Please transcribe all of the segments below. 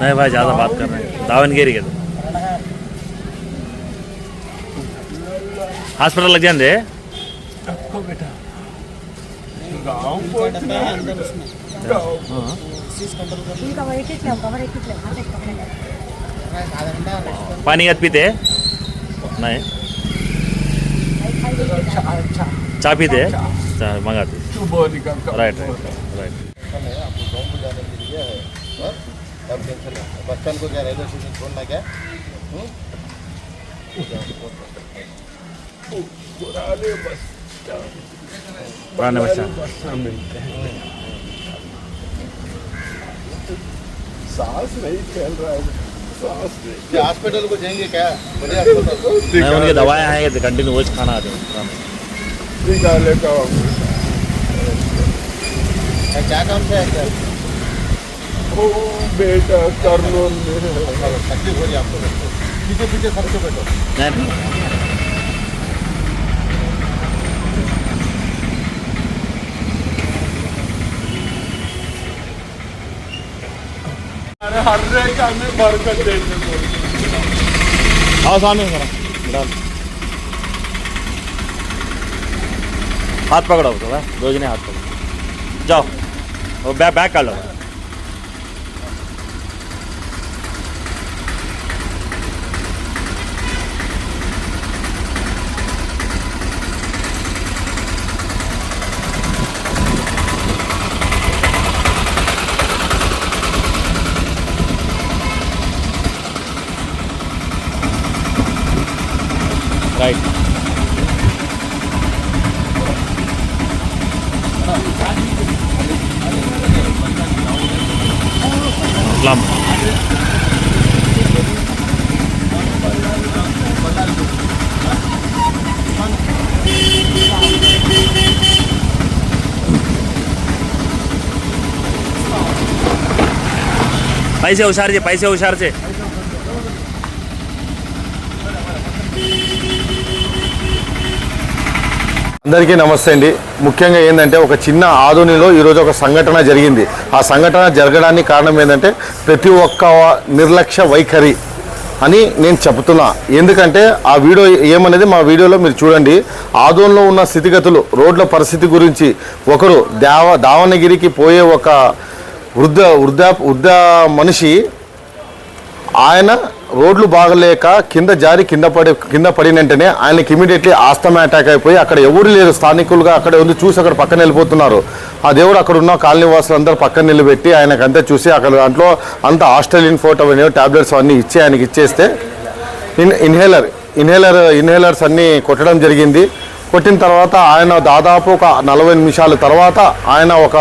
नहीं भाई ज़्यादा बात कर रहे हैं दावनगिरी के हॉस्पिटल लग जाएंगे बेटा पानी का पीते नहीं चा पीते मंगाते राइट राइट राइट बच्चन को क्या रेलवे स्टेशन छोड़ना क्या? हम्म? पुराने बच्चा सांस नहीं फैल रहा है। हॉस्पिटल को जाएँगे क्या? बढ़िया उनकी दवाएँ हैं कंटिन्यू रोज खाना आते हैं निकाले का क्या- क्या काम से है क्या? ओ बेटा तकलीफ़ हो रही है आपको पीछे पीछे सबसे बैठो अरे हर बरकत देने को। सामने जरा। हाथ पकड़ो थोड़ा दो जने हाथ पकड़ो। जाओ। वो बैग बैग कर लो। పైసే హుషారు చే పైసే హుషారు చే అందరికీ నమస్తే అండి. ముఖ్యంగా ఏంటంటే ఒక చిన్న ఆధునిలో ఈరోజు ఒక సంఘటన జరిగింది. ఆ సంఘటన జరగడానికి కారణం ఏంటంటే ప్రతి ఒక్క నిర్లక్ష్య వైఖరి అని నేను చెప్తున్నా ఎందుకంటే ఆ వీడియో ఏమనేది మా వీడియోలో మీరు చూడండి. ఆదోన్లో ఉన్న స్థితిగతులు రోడ్ల పరిస్థితి గురించి ఒకరు దావ దావణగిరికి పోయే ఒక వృద్ధ వృద్ధ వృద్ధ మనిషి ఆయన రోడ్లు బాగలేక కింద జారి కింద పడి కింద పడిన వెంటనే ఆయనకి ఇమీడియట్లీ ఆస్తమా అటాక్ అయిపోయి అక్కడ ఎవరు లేరు. స్థానికులుగా అక్కడ ఉంది చూసి అక్కడ పక్కన వెళ్ళిపోతున్నారు. ఆ దేవుడు అక్కడ ఉన్న కాలనీ అందరూ పక్కన నిలబెట్టి ఆయనకు అంతా చూసి అక్కడ దాంట్లో అంత ఆస్ట్రేలియన్ ఫోటో అనేవి ట్యాబ్లెట్స్ అన్నీ ఇచ్చి ఆయనకి ఇచ్చేస్తే ఇన్ ఇన్హేలర్ ఇన్హేలర్ ఇన్హేలర్స్ అన్నీ కొట్టడం జరిగింది. కొట్టిన తర్వాత ఆయన దాదాపు ఒక నలభై నిమిషాల తర్వాత ఆయన ఒక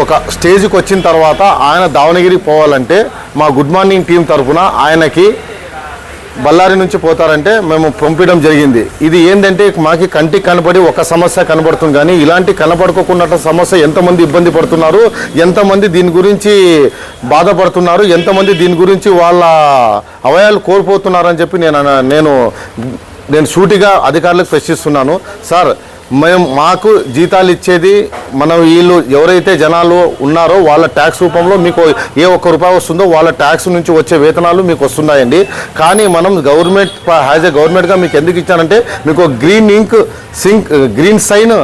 ఒక స్టేజ్కి వచ్చిన తర్వాత ఆయన దావణగిరికి పోవాలంటే మా గుడ్ మార్నింగ్ టీం తరఫున ఆయనకి బళ్ళారి నుంచి పోతారంటే మేము పంపించడం జరిగింది. ఇది ఏంటంటే మాకి కంటికి కనబడి ఒక సమస్య కనబడుతుంది కానీ ఇలాంటి కనబడుకోకుండా సమస్య ఎంతమంది ఇబ్బంది పడుతున్నారు ఎంతమంది దీని గురించి బాధపడుతున్నారు ఎంతమంది దీని గురించి వాళ్ళ అవయాలు కోల్పోతున్నారని చెప్పి నేను నేను నేను సూటిగా అధికారులకు ప్రశ్నిస్తున్నాను. సార్ మేము మాకు జీతాలు ఇచ్చేది మనం వీళ్ళు ఎవరైతే జనాలు ఉన్నారో వాళ్ళ ట్యాక్స్ రూపంలో మీకు ఏ ఒక్క రూపాయి వస్తుందో వాళ్ళ ట్యాక్స్ నుంచి వచ్చే వేతనాలు మీకు వస్తున్నాయండి. కానీ మనం గవర్నమెంట్ యాజ్ ఎ గవర్నమెంట్గా మీకు ఎందుకు ఇచ్చానంటే మీకు green ink sink green sign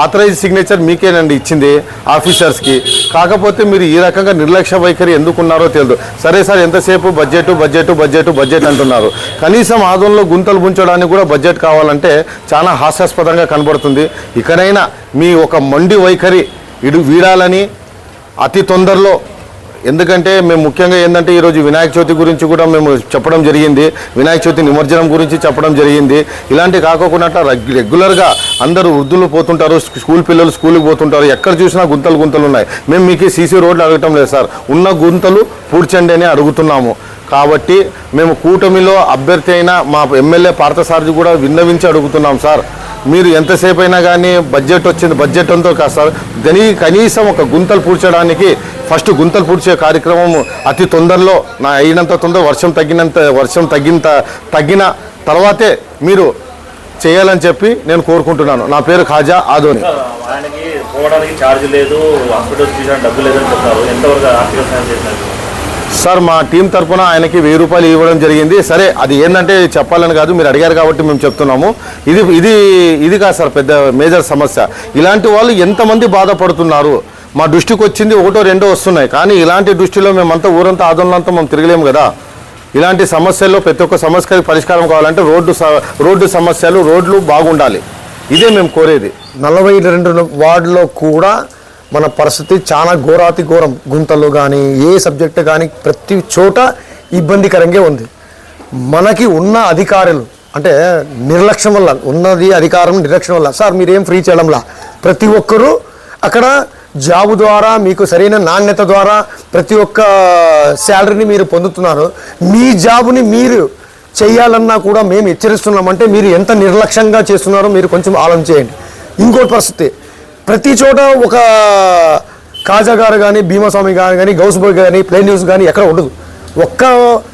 authorise signature మీకేనండి ఇచ్చింది ఆఫీసర్స్కి. కాకపోతే మీరు ఈ రకంగా నిర్లక్ష్య వైఖరి ఎందుకున్నారో తెలియదు. సరే సార్ ఎంతసేపు బడ్జెట్ బడ్జెట్ బడ్జెట్ బడ్జెట్ అంటున్నారు. కనీసం ఆదంలో గుంతలు గుంచడానికి కూడా బడ్జెట్ కావాలంటే చాలా హాస్యాస్పదంగా కనబడుతుంది. ఇకనైనా మీ ఒక మొండి వైఖరి ఇడు వీడాలని అతి తొందరలో ఎందుకంటే మేము ముఖ్యంగా ఏంటంటే ఈరోజు వినాయక చవితి గురించి కూడా మేము చెప్పడం జరిగింది వినాయక చవితి నిమజ్జనం గురించి చెప్పడం జరిగింది. ఇలాంటి కాకోకుండా రెగ్- రెగ్యులర్గా అందరూ వృద్ధులు పోతుంటారు స్కూల్ పిల్లలు స్కూల్కి పోతుంటారు ఎక్కడ చూసినా గుంతలు గుంతలు ఉన్నాయి. మేము మీకు సీసీ రోడ్లు అడగటం లేదు సార్ ఉన్న గుంతలు పూడ్చండి అని అడుగుతున్నాము. కాబట్టి మేము కూటమిలో అభ్యర్థి అయిన మా ఎమ్మెల్యే పార్థసారథి కూడా విన్నవించి అడుగుతున్నాం సార్. మీరు ఎంతసేపు అయినా కానీ బడ్జెట్ వచ్చింది బడ్జెట్ అంతా కాస్త సార్ కనీసం ఒక గుంతలు పూడ్చడానికి ఫస్ట్ గుంతలు పూడ్చే కార్యక్రమం అతి తొందరలో నా అయినంత తొందర వర్షం తగ్గినంత వర్షం తగ్గినంత తగ్గిన తర్వాతే మీరు చేయాలని చెప్పి నేను కోరుకుంటున్నాను. నా పేరు ఖాజా ఆదోని. పోవడానికి ఛార్జ్ లేదు హాస్పిటల్ డబ్బు లేదని చెప్తారు ఎంతవరకు ఆర్థిక సాయం చేశారు? సార్ మా టీం తరపున ఆయనకి వెయ్యి రూపాయలు ఇవ్వడం జరిగింది. సరే అది ఏంటంటే చెప్పాలని కాదు మీరు అడిగారు కాబట్టి మేము చెప్తున్నాము. ఇది ఇది ఇది కాదు సార్ పెద్ద మేజర్ సమస్య. ఇలాంటి వాళ్ళు ఎంతమంది బాధపడుతున్నారు? మా దృష్టికి వచ్చింది ఒకటో రెండో వస్తున్నాయి. కానీ ఇలాంటి దృష్టిలో మేమంతా ఊరంతా ఆదోళనంతా మేము తిరగలేము కదా. ఇలాంటి సమస్యల్లో ప్రతి ఒక్క సమస్యకి పరిష్కారం కావాలంటే రోడ్డు స- రోడ్డు సమస్యలు రోడ్లు బాగుండాలి. ఇదే మేము కోరేది. నలభై రెండు వార్డులో కూడా మన పరిస్థితి చాలా ఘోరాతి ఘోరం. గుంతలు కానీ ఏ సబ్జెక్ట్ కానీ ప్రతి చోట ఇబ్బందికరంగా ఉంది. మనకి ఉన్న అధికారులు అంటే నిర్లక్ష్యం వల్ల ఉన్నది అధికారం నిర్లక్ష్యం వల్ల సార్ మీరేం ఫ్రీ చేయడంలా? ప్రతి ఒక్కరూ అక్కడ జాబు ద్వారా మీకు సరైన నాణ్యత ద్వారా ప్రతి ఒక్క శాలరీని మీరు పొందుతున్నారు. మీ జాబుని మీరు చేయాలన్నా కూడా మేము హెచ్చరిస్తున్నామంటే మీరు ఎంత నిర్లక్ష్యంగా చేస్తున్నారో మీరు కొంచెం ఆలోచన చేయండి ఇంకోటి పరిస్థితి ప్రతి చోట ఒక కాజా గారు కానీ భీమస్వామి గారు కానీ గౌస్బర్గ్ కానీ ప్లేన్ న్యూస్ కానీ ఎక్కడ ఉండదు. ఒక్క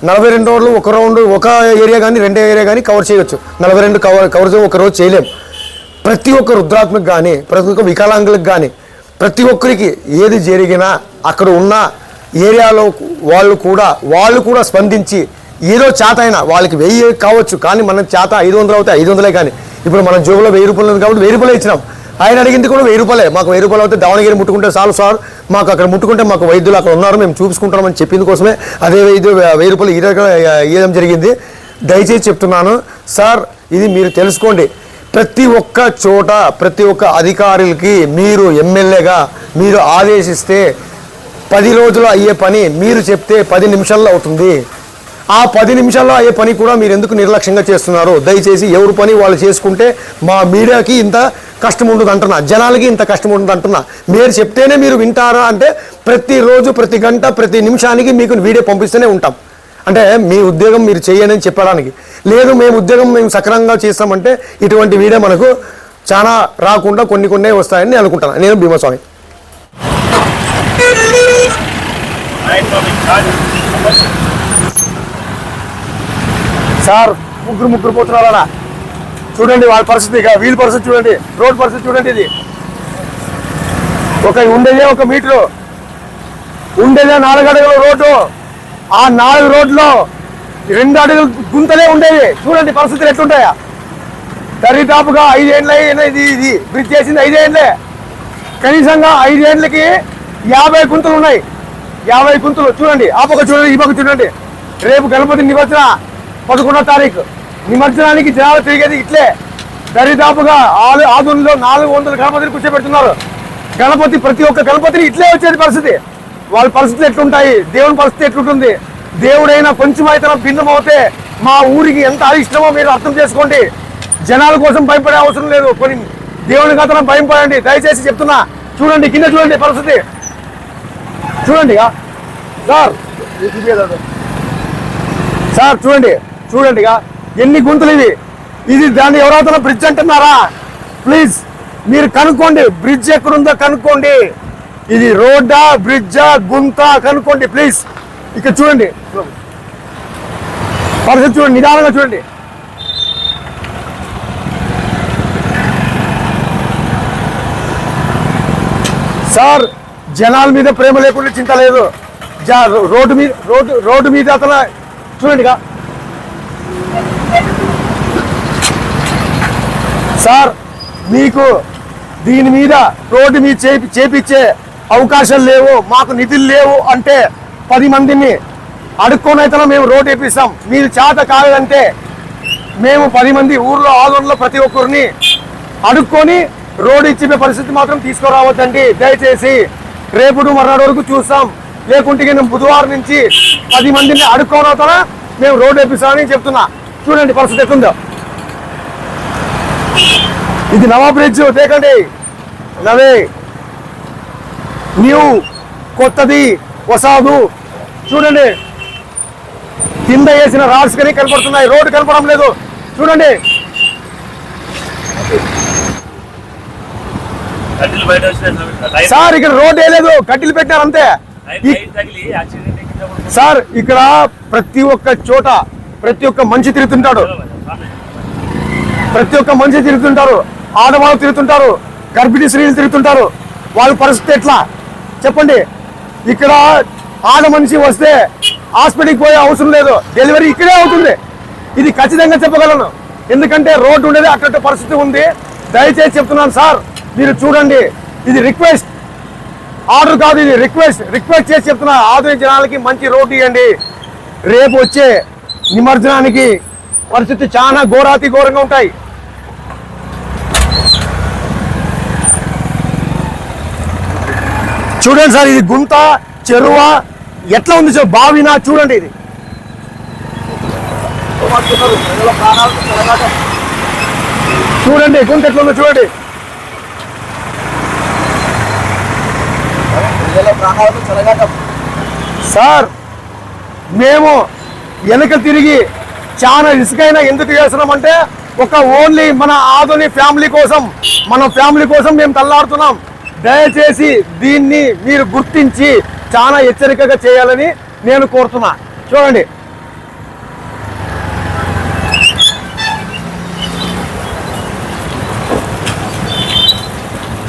నలభై రెండు రోజులు ఒక రౌండ్ ఒక ఏరియా కానీ రెండే ఏరియా కానీ కవర్ చేయవచ్చు నలభై రెండు కవర్ కవర్ ఒక రోజు చేయలేం. ప్రతి ఒక్క రుద్రాత్మకు కానీ ప్రతి ఒక్క వికలాంగులకు కానీ ప్రతి ఒక్కరికి ఏది జరిగినా అక్కడ ఉన్న ఏరియాలో వాళ్ళు కూడా వాళ్ళు కూడా స్పందించి ఏదో చేత అయినా వాళ్ళకి వెయ్యి కావచ్చు. కానీ మన చేత ఐదు వందలు అవుతాయి ఐదు వందలే కానీ. ఇప్పుడు మన జోబులో వెయ్యి రూపాయలు ఉంది కాబట్టి వెయ్యి రూపాయలు ఇచ్చినాం. ఆయన అడిగింది కూడా వెయ్యి రూపాయలే. మాకు వెయ్యి రూపాయలు అవుతే దావణగిరి ముట్టుకుంటే చాలు సార్. మాకు అక్కడ ముట్టుకుంటే మాకు వైద్యులు అక్కడ ఉన్నారు మేము చూపించుకుంటామని చెప్పింది కోసమే అదే వైద్యులు వెయ్యి రూపాయలు ఈ ఇవ్వడం జరిగింది. దయచేసి చెప్తున్నాను సార్ ఇది మీరు తెలుసుకోండి. ప్రతి ఒక్క చోట ప్రతి ఒక్క అధికారులకి మీరు ఎమ్మెల్యేగా మీరు ఆదేశిస్తే పది రోజులు అయ్యే పని మీరు చెప్తే పది నిమిషాల్లో అవుతుంది. ఆ పది నిమిషాల్లో అయ్యే పని కూడా మీరు ఎందుకు నిర్లక్ష్యంగా చేస్తున్నారు? దయచేసి ఎవరు పని వాళ్ళు చేసుకుంటే మా మీడియాకి ఇంత కష్టం ఉండదు అంటున్నా. జనాలకి ఇంత కష్టం ఉండదు అంటున్నా. మీరు చెప్తేనే మీరు వింటారా అంటే ప్రతిరోజు ప్రతి గంట ప్రతి నిమిషానికి మీకు వీడియో పంపిస్తూనే ఉంటాం. అంటే మీ ఉద్యోగం మీరు చేయండి అని చెప్పడానికి. లేదు మేము ఉద్యోగం మేము సక్రమంగా చేస్తామంటే ఇటువంటి వీడియో మనకు చాలా రాకుండా కొన్ని కొన్ని వస్తాయని నేను అనుకుంటాను నేను భీమస్వామి. సార్ ముగ్గురు ముగ్గురు పోతున్నారా చూడండి వాళ్ళ పరిస్థితి ఇక వీళ్ళ పరిస్థితి చూడండి రోడ్ పరిస్థితి చూడండి ఇది. ఒక ఉండేదే ఒక మీటరు ఉండేదే నాలుగు అడుగుల రోడ్డు. ఆ నాలుగు రోడ్లో రెండు అడుగులు గుంతలే ఉండేవి. చూడండి పరిస్థితులు ఎట్లుంటాయా. దరిదాపుగా ఐదేండ్ల ఇది ఇది బ్రిడ్జ్ చేసింది ఐదేళ్ళే కనీసంగా ఐదేళ్ళకి యాభై గుంతలు ఉన్నాయి. యాభై గుంతలు చూడండి ఆ పక్క చూడండి ఈ పక్క చూడండి. రేపు గణపతి నిమజ్జన పదకొండో తారీఖు. నిమజ్జనానికి జనాలు తిరిగేది ఇట్లే. దరిదాపుగా ఆలు ఆదుల్లో నాలుగు వందల గణపతిని కూర్చోబెడుతున్నారు గణపతి ప్రతి ఒక్క గణపతిని ఇట్లే వచ్చేది పరిస్థితి. వాళ్ళ పరిస్థితులు ఎట్లుంటాయి? దేవుని పరిస్థితి ఎట్లుంటుంది? దేవుడైనా కొంచెం అయితే భిన్నం మా ఊరికి ఎంత ఇష్టమో మీరు అర్థం చేసుకోండి. జనాల కోసం భయపడే అవసరం లేదు. కొన్ని దేవుని కథనం భయపడండి. దయచేసి చెప్తున్నా. చూడండి కింద చూడండి పరిస్థితి. చూడండి ఇక. సార్. సార్ చూడండి చూడండి ఇక. ఎన్ని గుంతలు ఇవి? ఇది దాన్ని ఎవరైతే బ్రిడ్జ్ అంటున్నారా? ప్లీజ్ మీరు కనుక్కోండి. బ్రిడ్జ్ ఎక్కడుందో కనుక్కోండి. ఇది రోడ్డా బ్రిడ్జా గుంత కనుక్కోండి ప్లీజ్ ఇక్కడ చూడండి. పరిస్థితి చూడండి నిదానంగా చూడండి. సార్ జనాల మీద ప్రేమ లేకుండా చింత లేదు. రోడ్డు మీద రోడ్డు రోడ్డు మీద అతను చూడండి సార్ మీకు దీని మీద రోడ్డు మీద చేపి చేపించే అవకాశాలు లేవు మాకు నిధులు లేవు అంటే పది మందిని అడుక్కోనైతే మేము రోడ్డు వేపిస్తాం. మీరు చేత కాదంటే మేము పది మంది ఊర్లో ఆదోళనలో ప్రతి ఒక్కరిని అడుక్కొని రోడ్డు ఇచ్చే పరిస్థితి మాత్రం తీసుకురావద్దండి. దయచేసి రేపుడు మర్నాడు వరకు చూస్తాం. లేకుంటే నేను బుధవారం నుంచి పది మందిని అడుక్కోనవుతానా మేము రోడ్డు వేపిస్తామని చెప్తున్నా. చూడండి పరిస్థితి ఎట్లుందో. ఇది నవా బ్రిడ్జ్ దేకండి నవే. న్యూ కొత్తది వసాదు. చూడండి. కింద వేసిన రాడ్స్ కానీ కనపడుతున్నాయి. రోడ్డు కనపడడం లేదు. చూడండి. సార్ ఇక్కడ రోడ్ వేయలేదు. కట్టెలు పెట్టారు అంతే. సార్ ఇక్కడ ప్రతి ఒక్క చోట ప్రతి ఒక్క మనిషి తిరుగుతుంటాడు. ప్రతి ఒక్క మనిషి తిరుగుతుంటారు. ఆడవాళ్ళు తిరుగుతుంటారు గర్భిణీ స్త్రీలు తిరుగుతుంటారు. వాళ్ళ పరిస్థితి ఎట్లా? చెప్పండి. ఇక్కడ ఆడ మనిషి వస్తే హాస్పిటల్కి పోయే అవసరం లేదు. డెలివరీ ఇక్కడే అవుతుంది. ఇది ఖచ్చితంగా చెప్పగలను. ఎందుకంటే రోడ్డు ఉండేది అటువంటి పరిస్థితి ఉంది. దయచేసి చెప్తున్నాను సార్ మీరు చూడండి. ఇది రిక్వెస్ట్. ఆర్డర్ కాదు ఇది రిక్వెస్ట్. రిక్వెస్ట్ చేసి చెప్తున్నా ఆధునిక జనాలకి మంచి రోడ్డు ఇవ్వండి. రేపు వచ్చే నిమజ్జనానికి పరిస్థితి చాలా ఘోరాతి ఘోరంగా ఉంటాయి. చూడండి సార్ ఇది గుంత చెరువ ఎట్లా ఉంది సార్? బావినా? చూడండి ఇది. చూడండి గుంత ఎట్లా ఉందో చూడండి. సార్ మేము వెనక తిరిగి చాలా ఇసుకైనా ఎందుకు చేస్తున్నామంటే ఒక ఓన్లీ మన ఆధుని ఫ్యామిలీ కోసం మన ఫ్యామిలీ కోసం మేము తల్లాడుతున్నాం. దయచేసి దీన్ని మీరు గుర్తించి చాలా హెచ్చరికగా చేయాలని నేను కోరుతున్నా. చూడండి.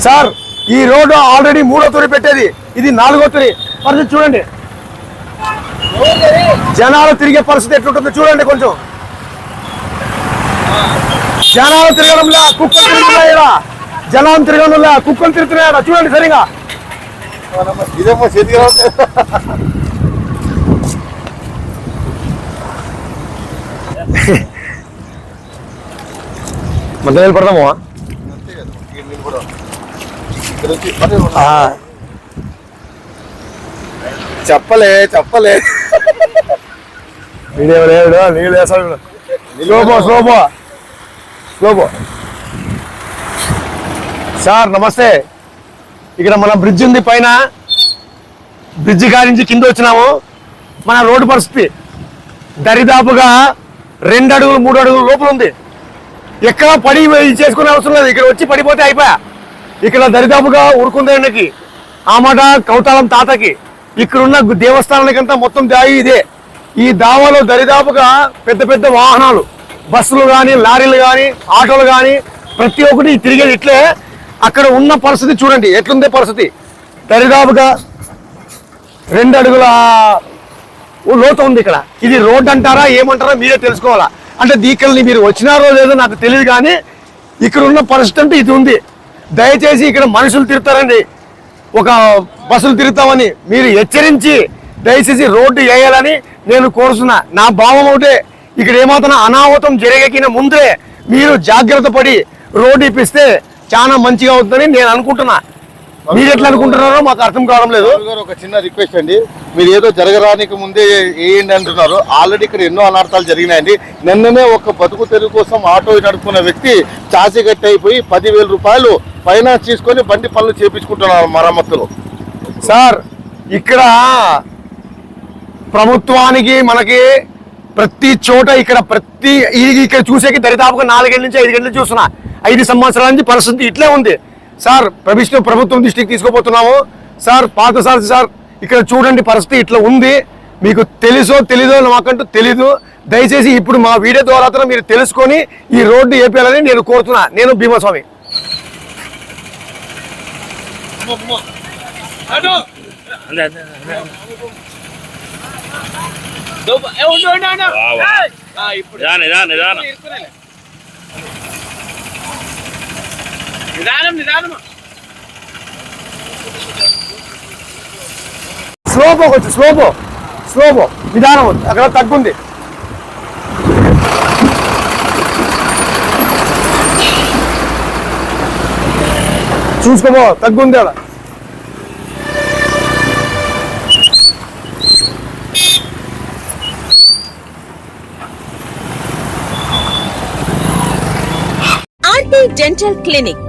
సార్ ఈ రోడ్డు ఆల్రెడీ మూడో తొలి పెట్టేది. ఇది నాలుగో తొలి పరిస్థితి చూడండి. జనాలు తిరిగే పరిస్థితి ఎట్లుంటుందో చూడండి కొంచెం. జనాలు తిరగడంలా కుక్కలు తిరుగుతున్నాయా జనాలు తిరగడంలా కుక్కలు తిరుగుతున్నాయా చూడండి సరిగా. ఇదేమో చేతికి. మన దగ్గర పడదామా చెప్పలే చెప్పలే. వీడియో లేడు నీళ్ళు వేసాడు స్లోబో స్లోబో స్లోబో సార్ నమస్తే. ఇక్కడ మన బ్రిడ్జ్ ఉంది పైన. బ్రిడ్జ్ కాడి నుంచి కింద వచ్చినాము. మన రోడ్డు పరిస్థితి దరిదాపుగా రెండు అడుగులు మూడు అడుగులు లోపల ఉంది. ఎక్కడ పడి చేసుకునే అవసరం లేదు. ఇక్కడ వచ్చి పడిపోతే అయిపోయా. ఇక్కడ దరిదాపుగా ఉరుకుందేళ్ళకి ఆ మాట కౌతాళం తాతకి. ఇక్కడున్న దేవస్థానానికంతా మొత్తం దాయి ఇదే. ఈ దావాలో దరిదాపుగా పెద్ద పెద్ద వాహనాలు బస్సులు కానీ లారీలు కానీ ఆటోలు కానీ ప్రతి ఒక్కటి తిరిగేది ఇట్లే. అక్కడ ఉన్న పరిస్థితి చూడండి ఎట్లుందే పరిస్థితి? దరిదాపుగా రెండు అడుగుల ఓ లోతు ఉంది ఇక్కడ. ఇది రోడ్ అంటారా ఏమంటారా మీరే తెలుసుకోవాలా? అంటే దీకల్ని మీరు వచ్చినారో లేదో నాకు తెలియదు కానీ ఇక్కడ ఉన్న పరిస్థితి అంటే ఇది ఉంది. దయచేసి ఇక్కడ మనుషులు తిరుగుతారండి. ఒక బస్సులు తిరుగుతామని మీరు హెచ్చరించి దయచేసి రోడ్డు వేయాలని నేను కోరుతున్నా. నా భావం ఒకటే ఇక్కడ ఏమాత్రం అనాహుతం జరిగకిన ముందే మీరు జాగ్రత్త పడి రోడ్డు ఇప్పిస్తే చాలా మంచిగా అవుతుందని నేను అనుకుంటున్నా. మీరు ఎట్లా అనుకుంటున్నారో మాకు అర్థం కావడం లేదు. ఒక చిన్న రిక్వెస్ట్ అండి. మీరు ఏదో జరగరానికి ముందే వేయండి అంటున్నారు. ఆల్రెడీ ఇక్కడ ఎన్నో అనర్థాలు జరిగినాయండి. నిన్ననే ఒక బతుకు తెరుగు కోసం ఆటో నడుపుకున్న వ్యక్తి చాసి గట్టి అయిపోయి పదివేల రూపాయలు ఫైనాన్స్ తీసుకొని బండి పనులు చేపించుకుంటున్నారు మరమ్మతులు. సార్ ఇక్కడ ప్రభుత్వానికి మనకి ప్రతి చోట ఇక్కడ ప్రతి ఇక్కడ చూసేకి దరిదాపుగా నాలుగేళ్ళ నుంచి ఐదు గంటల చూస్తున్నా. ఐదు సంవత్సరాల నుంచి పరిస్థితి ఇట్లే ఉంది సార్ ప్రభుత్వం ప్రభుత్వం దృష్టికి తీసుకుపోతున్నాము సార్ పాత సార్ సార్ ఇక్కడ చూడండి పరిస్థితి ఇట్లా ఉంది మీకు తెలుసో తెలీదో మాకంటూ తెలీదు దయచేసి ఇప్పుడు మా వీడియో ద్వారా మీరు తెలుసుకొని ఈ రోడ్డు ఏపీయాలని నేను కోరుతున్నా నేను భీమస్వామి అంతే అంతే నిదానం నిదానం. స్లోపో కొంచెం స్లోపో. స్లోపో. నిదానం. అక్కడ తగ్గుంది. చూసుకోబో తగ్గుంది అక్కడ. RT dental clinic.